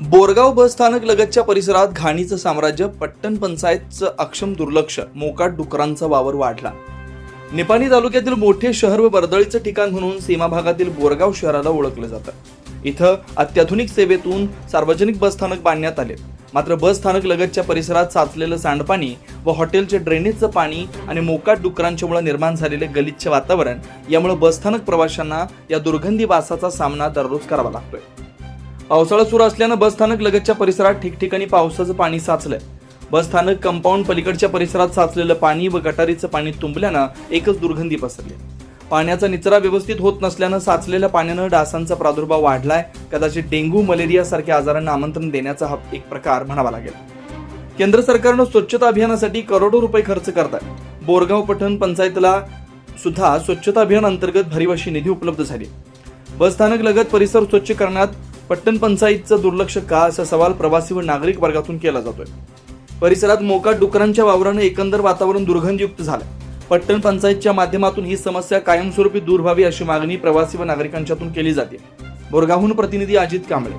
बोरगाव बस स्थानक लगतच्या परिसरात घाणीचं साम्राज्य पट्टण पंचायतचं अक्षम दुर्लक्ष मोकाट डुकरांचा वावर वाढला. निपाणी तालुक्यातील मोठे शहर व वर्दळीचं ठिकाण म्हणून सीमा भागातील बोरगाव शहराला ओळखलं जातं. इथं अत्याधुनिक सेवेतून सार्वजनिक बस स्थानक बांधण्यात आले. मात्र बस स्थानक लगतच्या परिसरात साचलेलं सांडपाणी व हॉटेलचे ड्रेनेजचं पाणी आणि मोकाट डुकरांच्यामुळे निर्माण झालेले गलिच्छ वातावरण यामुळे बसस्थानक प्रवाशांना या दुर्गंधी वासाचा सामना दररोज करावा लागतोय. पावसाळा सुरू असल्यानं बसस्थानक लगतच्या परिसरात ठिकठिकाणी पावसाचं पाणी साचलंय. बसस्थानक कंपाऊंड पलीकडच्या परिसरात साचलेलं पाणी व गटारीचं पाणी तुंबल्यानं एकच दुर्गंधी पसरली. पाण्याचा निचरा व्यवस्थित होत नसल्यानं साचलेल्या पाण्यानं डासांचा प्रादुर्भाव वाढलाय. कदाचित डेंग्यू मलेरिया सारख्या आजारांना आमंत्रण देण्याचा हा एक प्रकार म्हणावा लागेल. केंद्र सरकारनं स्वच्छता अभियानासाठी करोडो रुपये खर्च करत आहे बोरगाव पठण पंचायतला सुद्धा स्वच्छता अभियान अंतर्गत भरीव अशी निधी उपलब्ध झाली. बसस्थानक लगत परिसर स्वच्छ करण्यात पट्टण पंचायतचं दुर्लक्ष का असा सवाल प्रवासी व नागरिक वर्गातून केला जातोय. परिसरात मोका डुकरांच्या वावरानं एकंदर वातावरण दुर्गंधयुक्त झालं पट्टण पंचायतच्या माध्यमातून ही समस्या कायमस्वरूपी दूर व्हावी अशी मागणी प्रवासी व नागरिकांच्यातून केली जाते. बोरगावहून प्रतिनिधी अजित कांबळे.